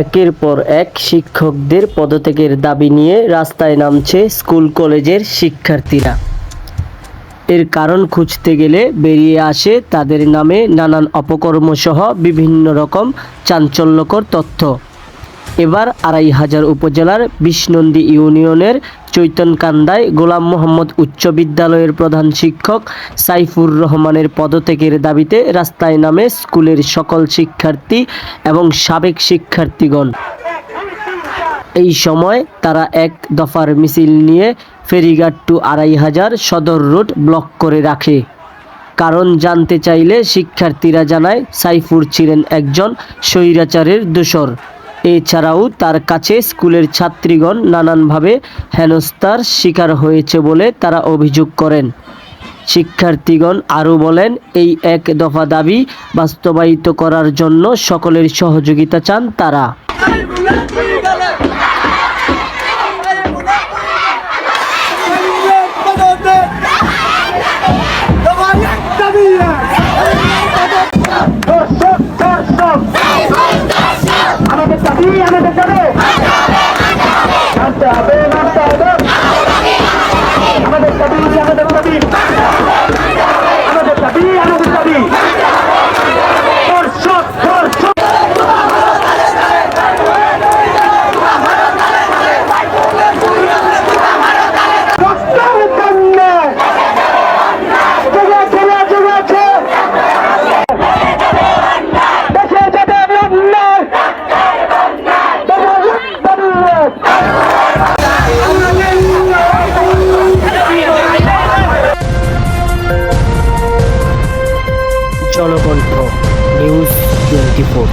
একের পর এক শিক্ষকদের পদত্যাগের দাবি নিয়ে রাস্তায় নামছে স্কুল কলেজের শিক্ষার্থীরা। এর কারণ খুঁজতে গেলে বেরিয়ে আসে তাদের নামে নানান অপকর্মসহ বিভিন্ন রকম চাঞ্চল্যকর তথ্য। এবার আড়াই হাজার উপজেলার বিষ্ণন্দী ইউনিয়নের চৈতনকান্দায় গোলাম মোহাম্মদ উচ্চ বিদ্যালয়ের প্রধান শিক্ষক সাইফুর রহমানের পদত্যাগের দাবিতে রাস্তায় নামে স্কুলের সকল শিক্ষার্থী এবং সাবেক শিক্ষার্থীগণ। এই সময় তারা এক দফার মিছিল নিয়ে ফেরিঘাট টু আড়াই হাজার সদর রোড ব্লক করে রাখে। কারণ জানতে চাইলে শিক্ষার্থীরা জানায়, সাইফুর ছিলেন একজন স্বৈরাচারের দোসর এছাড়াও তার কাছে স্কুলের ছাত্রীগণ নানানভাবে হেনস্থার শিকার হয়েছে বলে তারা অভিযোগ করেন। শিক্ষার্থীগণ আরও বলেন, এই এক দফা দাবি বাস্তবায়িত করার জন্য সকলের সহযোগিতা চান তারা। দাবি আমাদের দাবি জনকণ্ঠ নিউজ টোয়েন্টি ফোর